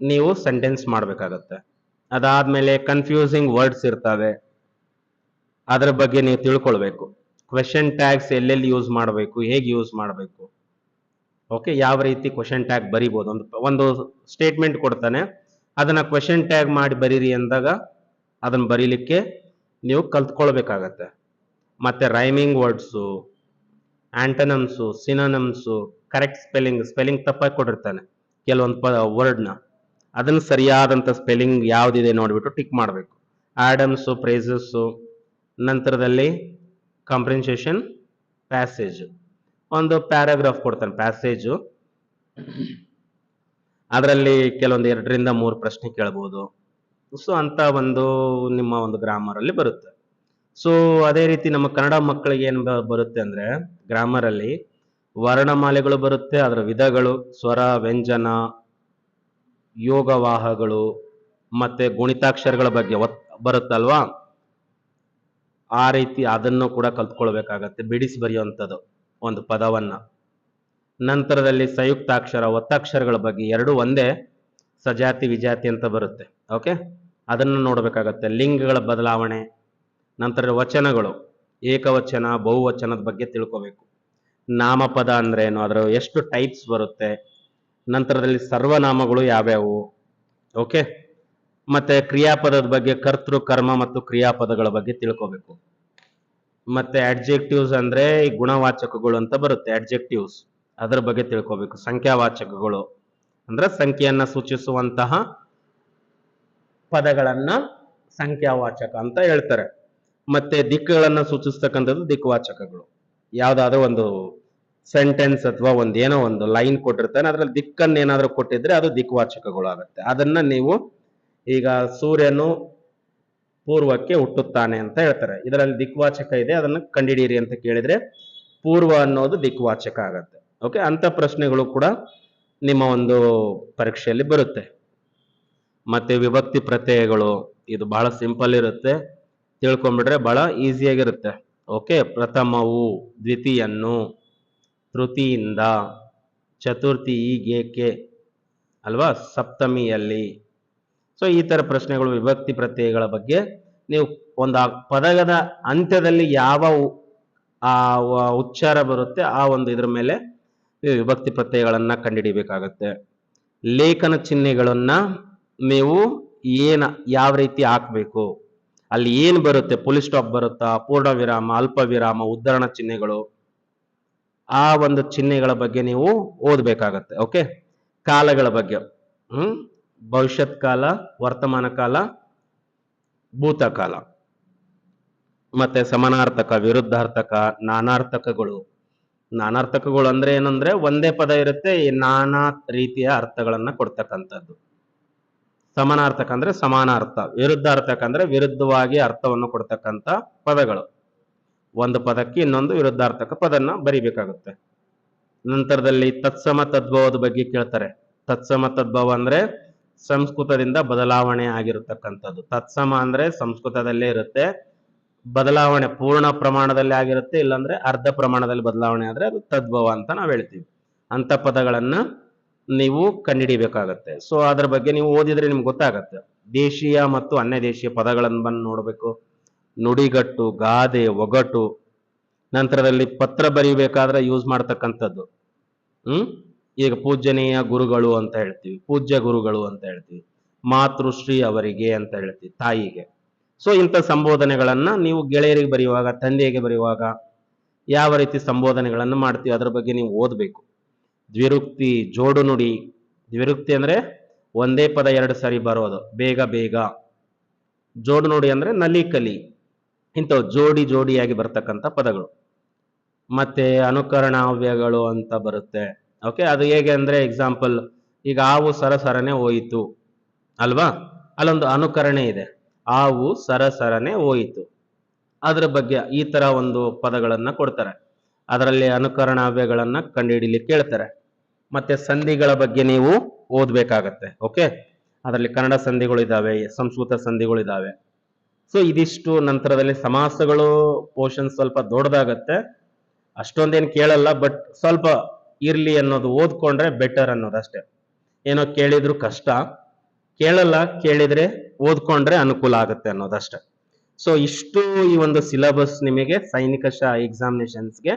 ನೀವು ಸೆಂಟೆನ್ಸ್ ಮಾಡಬೇಕಾಗತ್ತೆ. ಅದಾದ್ಮೇಲೆ ಕನ್ಫ್ಯೂಸಿಂಗ್ ವರ್ಡ್ಸ್ ಇರ್ತವೆ. ಅದರ ಬಗ್ಗೆ ನೀವು ತಿಳ್ಕೊಳ್ಬೇಕು. ಕ್ವೆಶನ್ ಟ್ಯಾಗ್ಸ್ ಎಲ್ಲೆಲ್ಲಿ ಯೂಸ್ ಮಾಡಬೇಕು, ಹೇಗೆ ಯೂಸ್ ಮಾಡಬೇಕು. ಓಕೆ ಯಾವ ರೀತಿ ಕ್ವಶನ್ ಟ್ಯಾಗ್ ಬರಿಬೋದು ಒಂದು ಒಂದು ಸ್ಟೇಟ್ಮೆಂಟ್ ಕೊಡ್ತಾನೆ. ಅದನ್ನ ಕ್ವಶನ್ ಟ್ಯಾಗ್ ಮಾಡಿ ಬರೀರಿ ಅಂದಾಗ ಅದನ್ನ ಬರೀಲಿಕ್ಕೆ ನೀವು ಕಲ್ತ್ಕೊಳ್ಬೇಕಾಗತ್ತೆ. ಮತ್ತೆ rhyming words antonyms synonyms correct spelling spelling ತಪ್ಪಾಗಿ ಕೊಟ್ಟಿರ್ತಾನೆ. ಕೆಲವೊಂದು ಪ ವರ್ಡ್ನ ಅದನ್ನ ಸರಿಯಾದಂಥ ಸ್ಪೆಲ್ಲಿಂಗ್ ಯಾವುದಿದೆ ನೋಡಿಬಿಟ್ಟು ಟಿಕ್ ಮಾಡಬೇಕು. ಆ್ಯಡಮ್ಸು ಪ್ರೈಸಸ್ಸು ನಂತರದಲ್ಲಿ ಕಾಂಪ್ರೆನ್ಸೇಷನ್ ಪ್ಯಾಸೇಜ್ ಒಂದು ಪ್ಯಾರಾಗ್ರಾಫ್ ಕೊಡ್ತಾನೆ, ಪ್ಯಾಸೇಜು. ಅದರಲ್ಲಿ ಕೆಲವೊಂದು ಎರಡರಿಂದ ಮೂರು ಪ್ರಶ್ನೆ ಕೇಳ್ಬೋದು. ಸೊ ಅಂತ ಒಂದು ನಿಮ್ಮ ಒಂದು ಗ್ರಾಮರ್ ಅಲ್ಲಿ ಬರುತ್ತೆ. ಸೊ ಅದೇ ರೀತಿ ನಮ್ಮ ಕನ್ನಡ ಮಕ್ಕಳಿಗೆ ಏನು ಬರುತ್ತೆ ಅಂದ್ರೆ ಗ್ರಾಮರ್ ಅಲ್ಲಿ ವರ್ಣಮಾಲೆಗಳು ಬರುತ್ತೆ, ಅದರ ವಿಧಗಳು, ಸ್ವರ, ವ್ಯಂಜನ ಯೋಗವಾಹಗಳು ಮತ್ತೆ ಗುಣಿತಾಕ್ಷರಗಳ ಬಗ್ಗೆ ಒತ್, ಬರುತ್ತಲ್ವಾ? ಆ ರೀತಿ ಅದನ್ನು ಕೂಡ ಕಲ್ತ್ಕೊಳ್ಬೇಕಾಗತ್ತೆ, ಬಿಡಿಸಿ ಬರೆಯುವಂಥದ್ದು. ಒಂದು ಪದವನ್ನ. ನಂತರದಲ್ಲಿ ಸಂಯುಕ್ತಾಕ್ಷರ, ಒತ್ತಾಕ್ಷರಗಳ ಬಗ್ಗೆ ಎರಡು ಒಂದೇ ಸಜಾತಿ, ವಿಜಾತಿ ಅಂತ ಬರುತ್ತೆ. ಓಕೆ ಅದನ್ನು ನೋಡಬೇಕಾಗತ್ತೆ. ಲಿಂಗಗಳ ಬದಲಾವಣೆ, ನಂತರ ವಚನಗಳು, ಏಕವಚನ, ಬಹುವಚನದ ಬಗ್ಗೆ ತಿಳ್ಕೋಬೇಕು. ನಾಮಪದ ಅಂದ್ರೆ ಏನು? ಅದರ ಎಷ್ಟು ಟೈಪ್ಸ್ ಬರುತ್ತೆ? ನಂತರದಲ್ಲಿ ಸರ್ವನಾಮಗಳು ಯಾವ್ಯಾವು? ಓಕೆ ಮತ್ತೆ ಕ್ರಿಯಾಪದದ ಬಗ್ಗೆ ಕರ್ತೃ, ಕರ್ಮ ಮತ್ತು ಕ್ರಿಯಾಪದಗಳ ಬಗ್ಗೆ ತಿಳ್ಕೋಬೇಕು. ಮತ್ತೆ ಅಡ್ಜೆಕ್ಟಿವ್ಸ್ ಅಂದ್ರೆ ಈ ಗುಣವಾಚಕಗಳು ಅಂತ ಬರುತ್ತೆ ಅಡ್ಜೆಕ್ಟಿವ್ಸ್ ಅದರ ಬಗ್ಗೆ ತಿಳ್ಕೋಬೇಕು. ಸಂಖ್ಯಾವಾಚಕಗಳು ಅಂದ್ರೆ ಸಂಖ್ಯೆಯನ್ನ ಸೂಚಿಸುವಂತಹ ಪದಗಳನ್ನ ಸಂಖ್ಯಾವಾಚಕ ಅಂತ ಹೇಳ್ತಾರೆ. ಮತ್ತೆ ದಿಕ್ಕುಗಳನ್ನ ಸೂಚಿಸ್ತಕ್ಕಂಥದ್ದು ದಿಕ್ವಾಚಕಗಳು. ಯಾವ್ದಾದ್ರು ಒಂದು ಸೆಂಟೆನ್ಸ್ ಅಥವಾ ಒಂದ್ ಏನೋ ಒಂದು ಲೈನ್ ಕೊಟ್ಟಿರ್ತಾನೆ ಅದ್ರಲ್ಲಿ ದಿಕ್ಕನ್ನ ಏನಾದರೂ ಕೊಟ್ಟಿದ್ರೆ ಅದು ದಿಕ್ವಾಚಕಗಳು ಆಗುತ್ತೆ ಅದನ್ನ ನೀವು ಈಗ ಸೂರ್ಯನು ಪೂರ್ವಕ್ಕೆ ಹುಟ್ಟುತ್ತಾನೆ ಅಂತ ಹೇಳ್ತಾರೆ. ಇದರಲ್ಲಿ ದಿಕ್ವಾಚಕ ಇದೆ, ಅದನ್ನು ಕಂಡಿಡೀರಿ ಅಂತ ಕೇಳಿದ್ರೆ ಪೂರ್ವ ಅನ್ನೋದು ದಿಕ್ವಾಚಕ ಆಗತ್ತೆ. ಓಕೆ ಅಂತ ಪ್ರಶ್ನೆಗಳು ಕೂಡ ನಿಮ್ಮ ಒಂದು ಪರೀಕ್ಷೆಯಲ್ಲಿ ಬರುತ್ತೆ. ಮತ್ತೆ ವಿಭಕ್ತಿ ಪ್ರತ್ಯಯಗಳು, ಇದು ಬಹಳ ಸಿಂಪಲ್ ಇರುತ್ತೆ. ತಿಳ್ಕೊಂಡ್ಬಿಟ್ರೆ ಬಹಳ ಈಸಿಯಾಗಿರುತ್ತೆ. ಓಕೆ ಪ್ರಥಮವು ದ್ವಿತೀಯನ್ನು, ತೃತೀಯಿಂದ, ಚತುರ್ಥಿ ಈಗೇಕೆ ಅಲ್ವಾ? ಸಪ್ತಮಿಯಲ್ಲಿ ಸೊ ಈ ತರ ಪ್ರಶ್ನೆಗಳು ವಿಭಕ್ತಿ ಪ್ರತ್ಯಯಗಳ ಬಗ್ಗೆ ನೀವು ಒಂದು ಪದಗದ ಅಂತ್ಯದಲ್ಲಿ ಯಾವ ಆ ಉಚ್ಚಾರ ಬರುತ್ತೆ ಆ ಒಂದು ಇದ್ರ ಮೇಲೆ ನೀವು ವಿಭಕ್ತಿ ಪ್ರತ್ಯಯಗಳನ್ನು ಕಂಡುಹಿಡಿಬೇಕಾಗತ್ತೆ ಲೇಖನ ಚಿಹ್ನೆಗಳನ್ನು ನೀವು ಏನ ಯಾವ ರೀತಿ ಹಾಕಬೇಕು? ಅಲ್ಲಿ ಏನು ಬರುತ್ತೆ? ಪುಲಿ ಸ್ಟಾಪ್ ಬರುತ್ತಾ? ಪೂರ್ಣ ವಿರಾಮ ಅಲ್ಪ ವಿರಾಮ ಉದ್ಧರಣ ಚಿಹ್ನೆಗಳು ಆ ಒಂದು ಚಿಹ್ನೆಗಳ ಬಗ್ಗೆ ನೀವು ಓದಬೇಕಾಗತ್ತೆ ಓಕೆ ಕಾಲಗಳ ಬಗ್ಗೆ, ಹ್ಮ್? ಭವಿಷ್ಯತ್ ಕಾಲ, ವರ್ತಮಾನ ಕಾಲ, ಭೂತಕಾಲ. ಮತ್ತೆ ಸಮಾನಾರ್ಥಕ, ವಿರುದ್ಧಾರ್ಥಕ, ನಾನಾರ್ಥಕಗಳು. ನಾನಾರ್ಥಕಗಳು ಅಂದ್ರೆ ಏನಂದ್ರೆ ಒಂದೇ ಪದ ಇರುತ್ತೆ ನಾನಾ ರೀತಿಯ ಅರ್ಥಗಳನ್ನ ಕೊಡ್ತಕ್ಕಂಥದ್ದು. ಸಮಾನಾರ್ಥಕ ಅಂದ್ರೆ ಸಮಾನಾರ್ಥ, ವಿರುದ್ಧಾರ್ಥಕ ಅಂದ್ರೆ ವಿರುದ್ಧವಾಗಿ ಅರ್ಥವನ್ನು ಕೊಡ್ತಕ್ಕಂಥ ಪದಗಳು. ಒಂದು ಪದಕ್ಕೆ ಇನ್ನೊಂದು ವಿರುದ್ಧಾರ್ಥಕ ಪದನ್ನ ಬರಿಬೇಕಾಗುತ್ತೆ. ನಂತರದಲ್ಲಿ ತತ್ಸಮ ತದ್ಭವದ ಬಗ್ಗೆ ಕೇಳ್ತಾರೆ. ತತ್ಸಮ ತದ್ಭವ ಅಂದ್ರೆ ಸಂಸ್ಕೃತದಿಂದ ಬದಲಾವಣೆ ಆಗಿರತಕ್ಕಂಥದ್ದು. ತತ್ಸಮ ಅಂದ್ರೆ ಸಂಸ್ಕೃತದಲ್ಲೇ ಇರುತ್ತೆ. ಬದಲಾವಣೆ ಪೂರ್ಣ ಪ್ರಮಾಣದಲ್ಲಿ ಆಗಿರುತ್ತೆ, ಇಲ್ಲಾಂದ್ರೆ ಅರ್ಧ ಪ್ರಮಾಣದಲ್ಲಿ ಬದಲಾವಣೆ ಆದ್ರೆ ಅದು ತದ್ಭವ ಅಂತ ನಾವು ಹೇಳ್ತೀವಿ. ಅಂತ ಪದಗಳನ್ನ ನೀವು ಕಂಡುಹಿಡಿಬೇಕಾಗತ್ತೆ. ಸೊ ಅದ್ರ ಬಗ್ಗೆ ನೀವು ಓದಿದ್ರೆ ನಿಮ್ಗೆ ಗೊತ್ತಾಗತ್ತೆ. ದೇಶೀಯ ಮತ್ತು ಅನ್ಯ ದೇಶೀಯ ಪದಗಳನ್ನು ಬಂದು ನೋಡಬೇಕು. ನುಡಿಗಟ್ಟು, ಗಾದೆ, ಒಗಟು, ನಂತರದಲ್ಲಿ ಪತ್ರ ಬರೀಬೇಕಾದ್ರೆ ಯೂಸ್ ಮಾಡ್ತಕ್ಕಂಥದ್ದು. ಹ್ಮ್? ಈಗ ಪೂಜನೀಯ ಗುರುಗಳು ಅಂತ ಹೇಳ್ತೀವಿ, ಪೂಜ್ಯ ಗುರುಗಳು ಅಂತ ಹೇಳ್ತೀವಿ ಮಾತೃಶ್ರೀ ಅವರಿಗೆ ಅಂತ ಹೇಳ್ತೀವಿ, ತಾಯಿಗೆ. ಸೊ ಇಂಥ ಸಂಬೋಧನೆಗಳನ್ನು ನೀವು ಗೆಳೆಯರಿಗೆ ಬರೆಯುವಾಗ, ತಂದೆಗೆ ಬರೆಯುವಾಗ ಯಾವ ರೀತಿ ಸಂಬೋಧನೆಗಳನ್ನು ಮಾಡ್ತೀವಿ, ಅದ್ರ ಬಗ್ಗೆ ನೀವು ಓದಬೇಕು. ದ್ವಿರುಕ್ತಿ, ಜೋಡು ನುಡಿ. ದ್ವಿರುಕ್ತಿ ಅಂದ್ರೆ ಒಂದೇ ಪದ ಎರಡು ಸಾರಿ ಬರೋದು, ಬೇಗ ಬೇಗ. ಜೋಡು ನುಡಿ ಅಂದ್ರೆ ನಲಿ ಕಲಿ. ಇಂಥವು ಜೋಡಿ ಜೋಡಿಯಾಗಿ ಬರ್ತಕ್ಕಂಥ ಪದಗಳು. ಮತ್ತೆ ಅನುಕರಣಾವ್ಯಗಳು ಅಂತ ಬರುತ್ತೆ. ಓಕೆ ಅದು ಹೇಗೆ ಅಂದರೆ ಎಕ್ಸಾಂಪಲ್ ಈಗ ಹಾವು ಸರಸರನೆ ಹೋಯಿತು, ಅಲ್ವಾ? ಅಲ್ಲೊಂದು ಅನುಕರಣೆ ಇದೆ. ಹಾವು ಸರಸರನೆ ಹೋಯಿತು. ಅದರ ಬಗ್ಗೆ ಈ ತರ ಒಂದು ಪದಗಳನ್ನು ಕೊಡ್ತಾರೆ. ಅದರಲ್ಲಿ ಅನುಕರಣಾವ್ಯಗಳನ್ನು ಕಂಡುಹಿಡಿಲಿಕ್ಕೆ ಕೇಳ್ತಾರೆ. ಮತ್ತೆ ಸಂಧಿಗಳ ಬಗ್ಗೆ ನೀವು ಓದ್ಬೇಕಾಗತ್ತೆ ಓಕೆ ಅದರಲ್ಲಿ ಕನ್ನಡ ಸಂಧಿಗಳು ಇದಾವೆ, ಸಂಸ್ಕೃತ ಸಂಧಿಗಳು ಇದಾವೆ. ಸೊ ಇದಿಷ್ಟು ನಂತರದಲ್ಲಿ ಸಮಾಸಗಳು ಪೋರ್ಷನ್ ಸ್ವಲ್ಪ ದೊಡ್ಡದಾಗತ್ತೆ. ಅಷ್ಟೊಂದೇನು ಕೇಳಲ್ಲ ಬಟ್ ಸ್ವಲ್ಪ ಇರ್ಲಿ ಅನ್ನೋದು ಓದ್ಕೊಂಡ್ರೆ ಬೆಟರ್ ಅನ್ನೋದಷ್ಟೇ. ಏನೋ ಕೇಳಿದ್ರು ಕಷ್ಟ. ಕೇಳಲ್ಲ, ಕೇಳಿದ್ರೆ ಓದ್ಕೊಂಡ್ರೆ ಅನುಕೂಲ ಆಗುತ್ತೆ ಅನ್ನೋದಷ್ಟೇ. ಸೊ ಇಷ್ಟು ಈ ಒಂದು ಸಿಲೆಬಸ್ ನಿಮಗೆ ಸೈನಿಕ ಶಾ ಎಕ್ಸಾಮಿನೇಷನ್ಸ್ಗೆ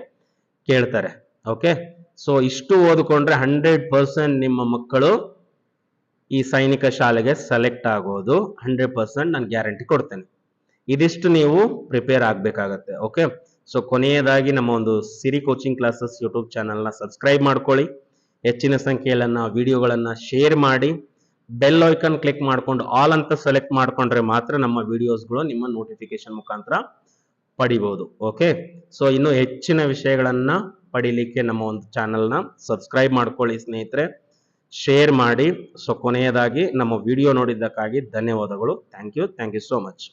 ಕೇಳ್ತಾರೆ. ಓಕೆ ಸೊ ಇಷ್ಟು ಓದ್ಕೊಂಡ್ರೆ ಹಂಡ್ರೆಡ್ ಪರ್ಸೆಂಟ್ ನಿಮ್ಮ ಮಕ್ಕಳು ಈ ಸೈನಿಕ ಶಾಲೆಗೆ ಸೆಲೆಕ್ಟ್ ಆಗೋದು. ಹಂಡ್ರೆಡ್ ಪರ್ಸೆಂಟ್ ನಾನು ಗ್ಯಾರಂಟಿ ಕೊಡ್ತೇನೆ. ಇದಿಷ್ಟು ನೀವು ಪ್ರಿಪೇರ್ ಆಗಬೇಕಾಗತ್ತೆ. ಓಕೆ ಸೊ ಕೊನೆಯದಾಗಿ ನಮ್ಮ ಒಂದು ಸಿರಿ ಕೋಚಿಂಗ್ ಕ್ಲಾಸಸ್ ಯೂಟ್ಯೂಬ್ ಚಾನಲ್ನ ಸಬ್ಸ್ಕ್ರೈಬ್ ಮಾಡ್ಕೊಳ್ಳಿ. ಹೆಚ್ಚಿನ ಸಂಖ್ಯೆಯಲ್ಲನ್ನು ವಿಡಿಯೋಗಳನ್ನು ಶೇರ್ ಮಾಡಿ. ಬೆಲ್ ಐಕನ್ ಕ್ಲಿಕ್ ಮಾಡ್ಕೊಂಡು ಆಲ್ ಅಂತ ಸೆಲೆಕ್ಟ್ ಮಾಡ್ಕೊಂಡ್ರೆ ಮಾತ್ರ ನಮ್ಮ ವಿಡಿಯೋಸ್ಗಳು ನಿಮ್ಮ ನೋಟಿಫಿಕೇಶನ್ ಮುಖಾಂತರ ಪಡಿಬೋದು. ಓಕೆ ಸೊ ಇನ್ನು ಹೆಚ್ಚಿನ ವಿಷಯಗಳನ್ನು ಪಡಿಲಿಕ್ಕೆ ನಮ್ಮ ಒಂದು ಚಾನಲ್ನ ಸಬ್ಸ್ಕ್ರೈಬ್ ಮಾಡ್ಕೊಳ್ಳಿ ಸ್ನೇಹಿತರೆ. ಶೇರ್ ಮಾಡಿ. ಸೊ ಕೊನೆಯದಾಗಿ ನಮ್ಮ ವಿಡಿಯೋ ನೋಡಿದ್ದಕ್ಕಾಗಿ ಧನ್ಯವಾದಗಳು. Thank you thank you so much